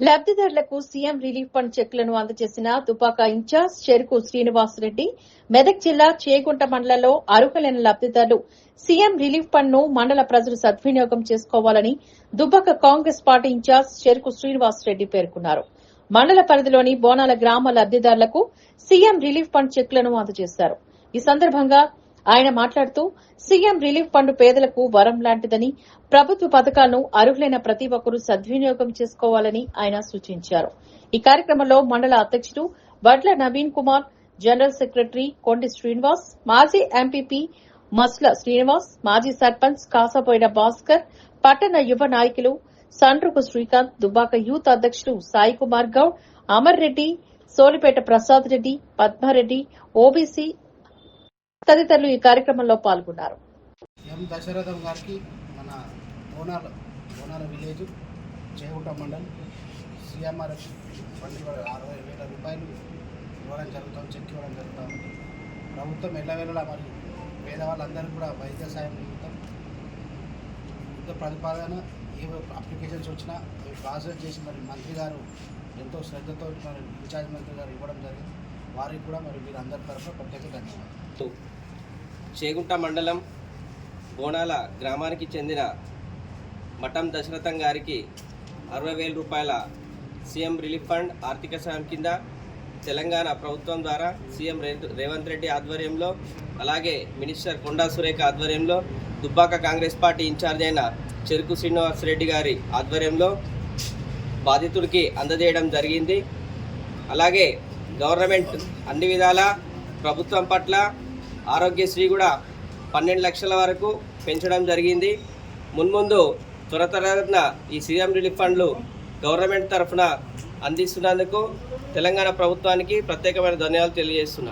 లబ్దిదారులకు CM relief fund చెక్లను అందజేసిన Dubaka incharge చెరుకు శ్రీనివాసరెడ్డి మెదక్ జిల్లా చేగుంట మండలంలో అర్హులైన లబ్దిదారులు సీఎం రిలీఫ్ ఫండ్ను మండల ప్రజలు సద్వినియోగం చేసుకోవాలని దుబ్బాక కాంగ్రెస్ పార్టీ ఇన్ఛార్జ్ చెరుకు శ్రీనివాసరెడ్డి పేర్కొన్నారు. మండల పరిధిలోని బోనాల గ్రామ లబ్దిదారులకు సీఎం రిలీఫ్ ఫండ్ చెక్లను అందజేశారు. ఈ సందర్భంగా ఆయన మాట్లాడుతూ సీఎం రిలీఫ్ ఫండ్ పేదలకు వరం లాంటిదని ప్రభుత్వ పథకాలను అర్హులైన ప్రతి ఒక్కరూ సద్వినియోగం చేసుకోవాలని ఆయన సూచించారు. ఈ కార్యక్రమంలో మండల అధ్యక్షుడు వడ్ల నవీన్ కుమార్ జనరల్ సెక్రటరీ కొండి శ్రీనివాస్ మాజీ ఎంపీపీ మస్ల శ్రీనివాస్ మాజీ సర్పంచ్ కాసపోయిన భాస్కర్ పట్టణ యువ నాయకులు సండ్రుకు శ్రీకాంత్ దుబ్బాక యూత్ అధ్యక్షుడు సాయి కుమార్ గౌడ్ అమర్ రెడ్డి సోలిపేట ప్రసాద్ రెడ్డి పద్మారెడ్డి ఓబీసీ తదితరులు ఈ కార్యక్రమంలో పాల్గొన్నారు. ఎం దశరథం గారికి మన Bonala Bonala village Chegunta mandal CMR fund అరవై వేల రూపాయలు ఇవ్వడం జరుగుతాం చెక్ ఇవ్వడం జరుగుతాం ప్రభుత్వం ఎల్లవేళలా మరి పేదవాళ్ళందరికీ కూడా వైద్య సాయం నిమిత్తం యుద్ధ ప్రతిపాదన ఏ అప్లికేషన్స్ వచ్చినా అవి ప్రాసెస్ చేసి మరి మంత్రి గారు ఎంతో శ్రద్ధతో మరి ఇన్ఛార్జ్ మంత్రి గారు ఇవ్వడం జరిగింది. వారికి కూడా మరి వీరందరి తరఫున ప్రత్యేక ధన్యవాదాలు. చేగుంట మండలం బోనాల గ్రామానికి చెందిన మఠం దశరథం గారికి అరవై వేల రూపాయల సీఎం రిలీఫ్ ఫండ్ ఆర్థిక సాయం కింద తెలంగాణ ప్రభుత్వం ద్వారా సీఎం రే- రేవంత్ రెడ్డి ఆధ్వర్యంలో అలాగే మినిస్టర్ కొండా సురేఖ ఆధ్వర్యంలో దుబ్బాక కాంగ్రెస్ పార్టీ ఇన్ఛార్జ్ అయిన చెరుకు శ్రీనివాస్ రెడ్డి గారి ఆధ్వర్యంలో బాధితుడికి అందజేయడం జరిగింది. అలాగే గవర్నమెంట్ అన్ని విధాల ప్రభుత్వం పట్ల ఆరోగ్యశ్రీ కూడా పన్నెండు లక్షల వరకు పెంచడం జరిగింది. మున్ముందు త్వరతరగతిన ఈ సీఎం రిలీఫ్ ఫండ్లు గవర్నమెంట్ తరఫున అందిస్తున్నందుకు తెలంగాణ ప్రభుత్వానికి ప్రత్యేకమైన ధన్యవాదాలు తెలియజేస్తున్నాను